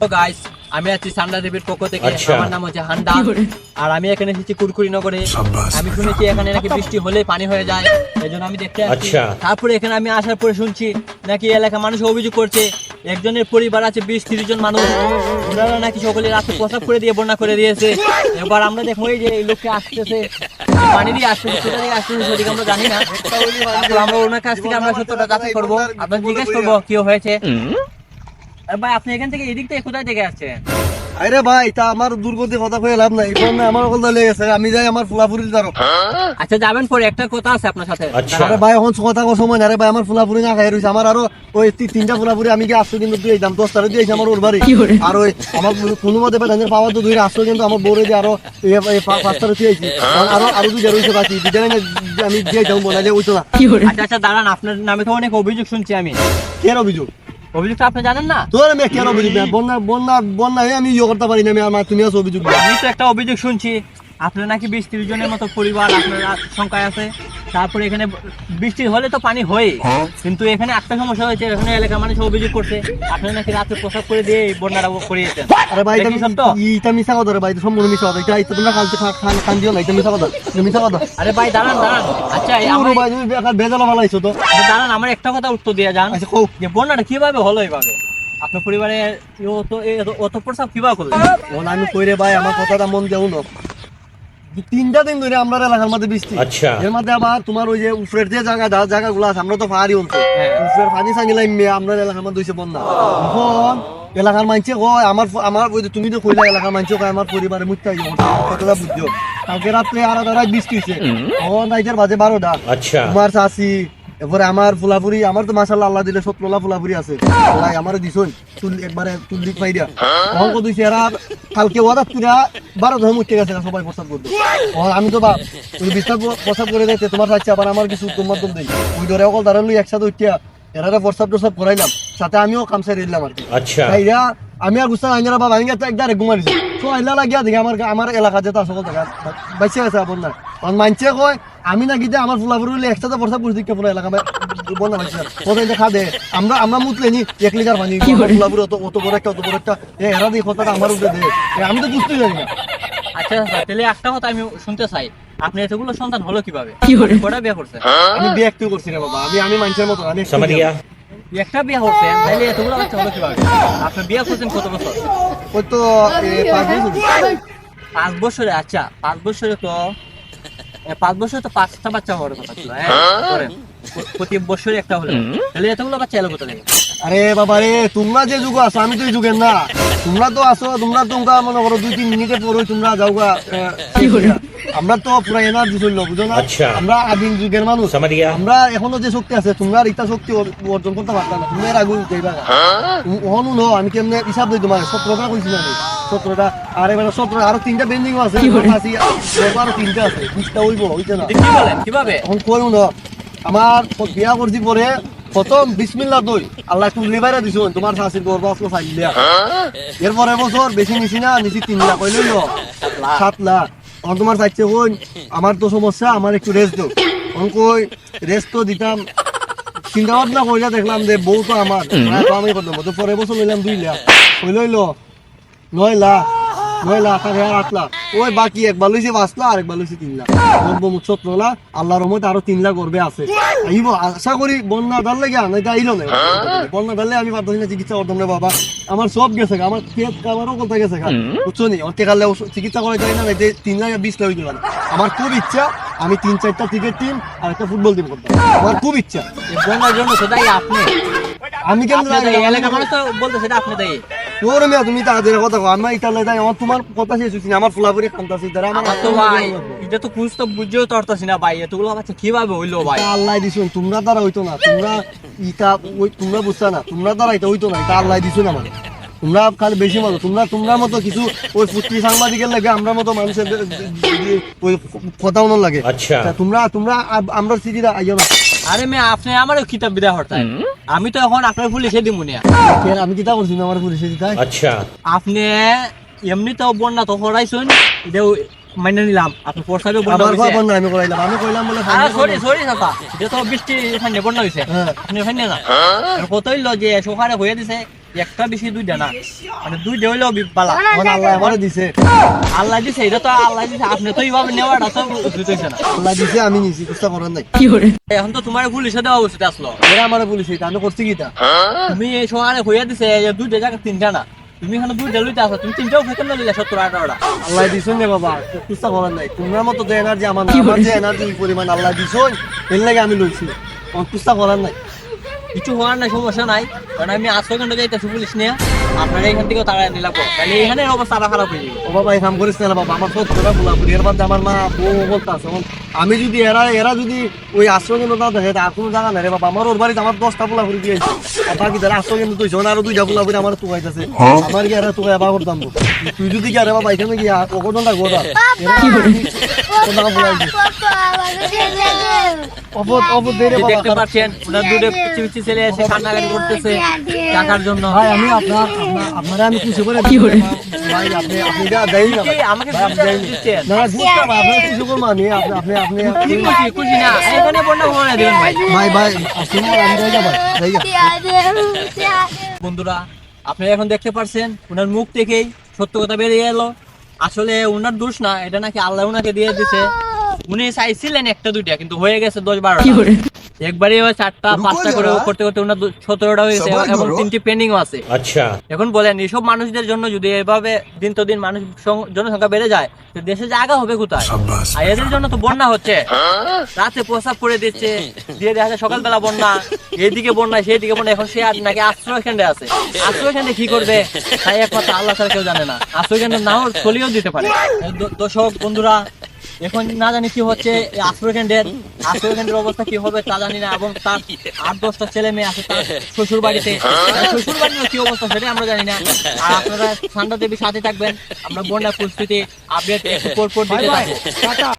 তো গাইস আমি আছি সান্ডা দেবীর পক্ষ থেকে। আচ্ছা। আমার নাম হচ্ছে হান্ডা। আর আমি এখানে এসেছি কুরকুরি নগরে। আমি শুনেছি এখানে নাকি বৃষ্টি হলে পানি হয়ে যায়। এই জন্য আমি দেখতে আসছি। আচ্ছা। তারপরে এখানে আমি আসার পরে শুনছি নাকি এলাকা মানুষ অভিযোগ করছে একজনের পরিবার আছে বিশ তিরিশ জন মানুষ। ওনারা নাকি সকলে রাতে প্রসাব করে দিয়ে বন্যা করে দিয়েছে। এবার আমরা দেখব এই যে এই লোককে আসতেছে। পানি দিয়ে আসতেছে কোথা থেকে আসতেছে সেদিকে আমরা জানি না। আমরা ওনার কাছ থেকে আমরা সত্যটা যাচাই করব। আপনার জিজ্ঞেস করব কি হয়েছে? আরে ভাই আপনি এখান থেকে এদিক থেকে কোথায় থেকে আসছেন? আরে ভাই তা আমার দুর্গতি কথা কয়ে লাভ নাই। ফোন আমার অকল লেগে গেছে। আমি যাই আমার ফুলাফুরি দাঁড়ো আচ্ছা যাবেন পরে একটা কথা আছে আপনার সাথে। আচ্ছা। আরে ভাই এখন কথা কো সময় না রে ভাই আমার ফুলাফুরি না খাই রইছে। আমার আরও ওই তিনটা ফুলাফুরি আমি কি আসছো কিন্তু দিয়ে দাম দশ টাকা দিয়েছি আমার ওর বাড়ি। আর ওই আমার কোনো মতে ধানের পাওয়া তো দুই আসছো কিন্তু আমার বউরে দিয়ে আরও পাঁচ টাকা দিয়েছি আর আরও রয়েছে বাকি। দুইটা আমি দিয়ে যাব বলা যে ওইতো না। আচ্ছা আচ্ছা দাঁড়ান। আপনার নামে তো অনেক অভিযোগ শুনছি আমি। কেন অভিযোগ? অভিযোগটা আপনি জানেন না? তোর আমি কেন অভিযোগ বন্যা বন্যা বন্যা আমি ইয়ে করতে পারি না আমি আমার তুমি আছো অভিযোগ আমি তো একটা অভিযোগ শুনছি। আপনার নাকি বিশ ত্রিশ জনের মতো পরিবার আপনার সংখ্যায় আছে। তারপরে এখানে বৃষ্টি হলে তো পানি হয়। কিন্তু এখানে একটা সমস্যা হয়েছে এখানে এলাকার মানুষ অভিযোগ করছে আপনার নাকি রাতে প্রসাব করে দিয়ে এই বন্যাটা করিয়েছেন। আরে ভাই ইটা মিশা কথা রে ভাই সম্পূর্ণ মিশা কথা। এটা তোমরা কালকে খা- খান খান দিও না এটা মিশা কথা। এটা কথা। আরে ভাই দাঁড়ান দাঁড়ান। আচ্ছা এই আমার ভাই তুমি বেকার বেজালা ভালো আইছো তো। আচ্ছা, দাঁড়ান আমার একটা কথা উত্তর দিয়ে যান। আচ্ছা কও। যে বন্যাটা কীভাবে হলো এইভাবে আপনার পরিবারে অত অত প্রসাব কীভাবে করলেন? ওন আমি কইরে ভাই আমার কথাটা মন দেও না। তিনটা দিন ধরে আমরা এলাকার মধ্যে বৃষ্টি। আচ্ছা। এর মধ্যে আবার তোমার ওই যে উপরের যে জায়গা জায়গাগুলো আছে আমরা তো পাহাড়ি অঞ্চল। হ্যাঁ। উপরের পানি সাঙ্গিলাই আমরা এলাকার মধ্যে হয়েছে বন্যা। এখন এলাকার মানছে কয় আমার আমার ওই তুমি তো কইলা এলাকার মানছে কয় আমার পরিবারে মুক্তি কতটা বুঝছ। কালকে রাত্রে আর বৃষ্টি হয়েছে এখন রাইতের বাজে বারোটা। আচ্ছা। তোমার চাষি এরপরে আমার ফুলাফুরি আমার তো মাসাল্লাহ আল্লাহ দিলে সত্তরলা ফুলাফুরি আছে। আল্লাহ আমার দিছুন তুল একবারে তুল দিক পাই দিয়া অঙ্ক দুইছে এরা কালকে ওয়াদার তুরা বারো ধরে উঠতে গেছে সবাই প্রস্তাব করতে। ও, আমি তো বা ওই বিস্তার প্রস্তাব করে দিতে তোমার চাইছে আবার আমার কিছু উত্তম মাধ্যম দেই। ওই ধরে অকল দাঁড়াল একসাথে উঠিয়া এরা প্রস্তাব টস্তাব করাইলাম সাথে আমিও কাম সাই দিলাম আর কি। আচ্ছা। আমি আর গুস্তা আইনারা বাবা একটা একদারে ঘুমাই দিছি। তো আইলা লাগিয়া দেখি আমার আমার এলাকা যেটা সকল জায়গা বাইসে আছে আপন না মানছে কয় আমি না গিয়ে আমার ফুলাফুর হলে একসাথে বর্ষা পুরো এলাকা বন্যা হয়েছে কোথায় দেখা দে। আমরা আমরা মুতলে নি এক লিটার পানি। ফুলাফুর অত অত বড় একটা অত বড় একটা। দিয়ে কথাটা আমার উঠে দে। আমি তো বুঝতে জানি না। আচ্ছা, আচ্ছা তাহলে একটা কথা আমি শুনতে চাই। আপনি এতগুলো সন্তান হলো কীভাবে? কটা বিয়ে করছে আমি বিয়ে একটু করছি না বাবা। আমি আমি মানুষের মতো আমি একটা বিয়ে করছেন তাহলে এতগুলো বাচ্চা হলো কীভাবে? আপনি বিয়ে করছেন কত বছর? ওই তো পাঁচ বছর। পাঁচ বছরে আচ্ছা পাঁচ বছরে তো পাঁচ বছর তো পাঁচটা বাচ্চা হওয়ার কথা ছিল হ্যাঁ? হ্যাঁ? প্রতি একটা তাহলে এতগুলো বাচ্চা এলো কোথা থেকে? আরে বাবা রে তোমরা যে যুগ আছো আমি তো এই যুগের না। তোমরা তো আসো তোমরা মনে করো দুই তিন মিনিটে পরে তোমরা যাওগা আমরা তো পুরো এনার্জি চলল বুঝো না? আচ্ছা। আমরা আদিম যুগের মানুষ। আমরা এখনও যে শক্তি আছে তোমরা ইটা শক্তি অর্জন করতে পারতাম না। তুমি এর আগুন যাইবা ওহনু নো আমি কেমনে হিসাব দিই তোমার সব কথা কইছি না সতেরোটা আর এবার সতেরো আরও তিনটা বেন্ডিং আছে আরও তিনটা আছে বিশটা হইব হইছে না? কীভাবে? এখন কইও না। আমার বিয়া করছি পরে প্রথম বিসমিল্লা দই। আল্লাহ একটু লিভারে দিছো তোমার গর্ব আসলো ফাইলিয়া এরপরে বছর বেশি নিছি না নিছি তিন লাখ কইলে সাত লাখ। এখন তোমার চাইছে কই আমার তো সমস্যা আমার একটু রেস্ট দাও। এখন কই রেস্ট তো দিতাম। চিন্তা ভাবনা কইলা দেখলাম যে বউ তো আমার হ্যাঁ, তো আমি করতাম। তো পরে বছর লইলাম দুই লাখ। কই লইলো নয় লাখ নয় লাখ আর হ্যাঁ আট লাখ ওই বাকি একবার লইছি পাঁচ লাখ আর একবার লইছি তিন লাখ আল্লাহর রহমত আরও তিন লাখ করবে আছে। আইব আশা করি বন্যা ডাললে গিয়া আইলো না। বন্যা ডাললে আমি না চিকিৎসা করতাম না বাবা। আমার সব গেছে আমার আমারও কথা গেছে। বুঝছ নি? অন্তে কালে চিকিৎসা করা যায় না এতে তিন লাখ বিশ লাখ দিলাম আমার খুব ইচ্ছা আমি তিন চারটা ক্রিকেট টিম আর একটা ফুটবল টিম করতাম আমার খুব ইচ্ছা। বন্যার জন্য সেটাই আপনি। আমি দায়ী। এলাকার মানুষ তো বলতে সেটা আপনি দায়ী তোর মেয়া তুমি তাদের কথা কো আমি ইটা লাই আমার তোমার কথা শেষ হইছি আমার ফুলাপুরি খামতাছি তারা আমার তো ভাই এটা তো কুছ বুঝিও তরতাছি না ভাই এতগুলো বাচ্চা কীভাবে হইল ভাই আল্লাহ দিছুন তোমরা দ্বারা হইতো না তোমরা ইটা ওই তোমরা বুঝছ না তোমরা দ্বারা এটা হইতো না এটা আল্লাহ দিছুন আমার তোমরা খালি বেশি মতো তোমরা তোমরা মতো কিছু ওই পুত্রী সাংবাদিকের লাগে আমরা মতো মানুষের ওই কথা লাগে আচ্ছা তোমরা তোমরা আমরা সিরিজা আইয়া আরে মে আপনি আমারও কিতাব বিদা হটায় আমি তো এখন আপনার পুলিশে দিব না। কেন আমি কিতাব বলছি আমার পুলিশে দিতাই আচ্ছা। আপনি এমনি তো বন্যা তো হরাইছেন এটাও মাইনে নিলাম। আপনি পরসাবে বন্যা হইছে। বন্যা আমি কইলাম আমি কইলাম বলে আরে সরি সরি চাচা। এটা তো বৃষ্টি এখানে বন্যা হইছে। হ্যাঁ। আপনি এখানে না কত হইল যে সোহারে হয়ে দিছে। একটা বেশি দুইটা না। মানে দুইটা হইলেও বিপালা এখন আল্লাহ আমারে দিছে। আল্লাহ দিছে এটা তো আল্লাহ দিছে। আপনি তো এইভাবে নেওয়াটা তো হয়েছে না। আল্লাহ দিছে আমি নিছি কুস্তা করার নাই। এখন তো তোমার পুলিশে দেওয়া উচিত আসলো। এরা আমারে পুলিশ আমি করছি কিটা? তুমি এই সময় হইয়া দিছে যে দুইটা জায়গা তিনটা না। তুমি এখানে দুইটা লইতে আসো তুমি তিনটাও ফেকেন না লইলে সত্তর আঠারোটা আল্লাহ দিছেন রে বাবা কুস্তা করার নাই। তোমার মতো যে এনার্জি আমার যে এনার্জি পরিমাণ আল্লাহ দিছেন এর লাগে আমি লইছি। কুস্তা করার নাই। কিছু হওয়ার নাই সমস্যা নাই। কারণ আমি আজ পর্যন্ত যাইতেছি পুলিশ নিয়ে। আপনারা এখান থেকে তারা নিয়ে লাগবো তাহলে এখানে অবস্থা আরও খারাপ হয়ে যাবে। ও বাবা এই কাম করিস না বাবা আমার সব তোরা বলা এর বাদে আমার মা বউ বলতে আছে। আমি যদি এরা এরা যদি ওই আশ্রয় কেন্দ্র না দেখে আর কোনো জায়গা নাই রে বাবা। আমার ওর বাড়িতে আমার দশটা পোলা করে দিয়েছে আর বাকি তারা আশ্রয় কেন্দ্র তুই আরও দুইটা পোলা করে আমার তুকাইতেছে আমার কি এরা তুকাই আবার করতাম? তুই যদি কি আরে বাবা এখানে কি অঘটনটা ঘটা পাচ্ছেন টাকার জন্য। ভাই আমি আপনার আপনার- আপনারা আমি খুশি করে কি করে? আপনি আপনি যা দেই না। কি, আমাকে ভাই, আপনি দেই না। দিচ্ছেন? না বুঝতে ভাই আপনার খুশি করে মানি আপনি আপনি আপনি কি খুশি খুশি না? এখানে বন্যা ভ্রমণে দেবেন ভাই। ভাই ভাই আসুন আমি যাই যা ভাই যাই যা বন্ধুরা আপনারা এখন দেখতে পারছেন ওনার মুখ থেকেই সত্য কথা বেরিয়ে এলো। আসলে ওনার দোষ না এটা নাকি আল্লাহ ওনাকে দিয়ে দিছে। উনি চাইছিলেন একটা দুইটা কিন্তু হয়ে গেছে দশ বারো একবারে চারটা পাঁচটা করে করতে করতে সতেরোটা হয়েছে এবং তিনটি পেন্ডিং আছে। আচ্ছা। এখন বলেন এইসব মানুষদের জন্য যদি এভাবে দিন তো দিন মানুষ জনসংখ্যা বেড়ে যায় তো দেশে জায়গা হবে কোথায়? আর এদের জন্য তো বন্যা হচ্ছে। রাতে প্রস্তাব করে দিচ্ছে দিয়ে দেখা যায় সকালবেলা বন্যা এইদিকে বন্যা সেদিকে বন্যা এখন সে আর নাকি আশ্রয় কেন্দ্রে আছে। আশ্রয় কেন্দ্রে কি করবে? তাই একমাত্র আল্লাহ ছাড়া কেউ জানে না। আশ্রয় কেন্দ্রে নাও চলিয়েও দিতে পারে। দর্শক বন্ধুরা এখন না জানি কি হচ্ছে এই আশ্রয় কেন্দ্রের আশ্রয় কেন্দ্রের অবস্থা কি হবে তা জানি না এবং তার আট দশটা ছেলে মেয়ে আছে তার শ্বশুর বাড়িতে। শ্বশুর বাড়ির কি অবস্থা সেটা আমরা জানি না। আর আপনারা ঠান্ডা দেবী সাথে থাকবেন আমরা বন্যা পরিস্থিতি আপডেট একটু পর পর দিতে থাকব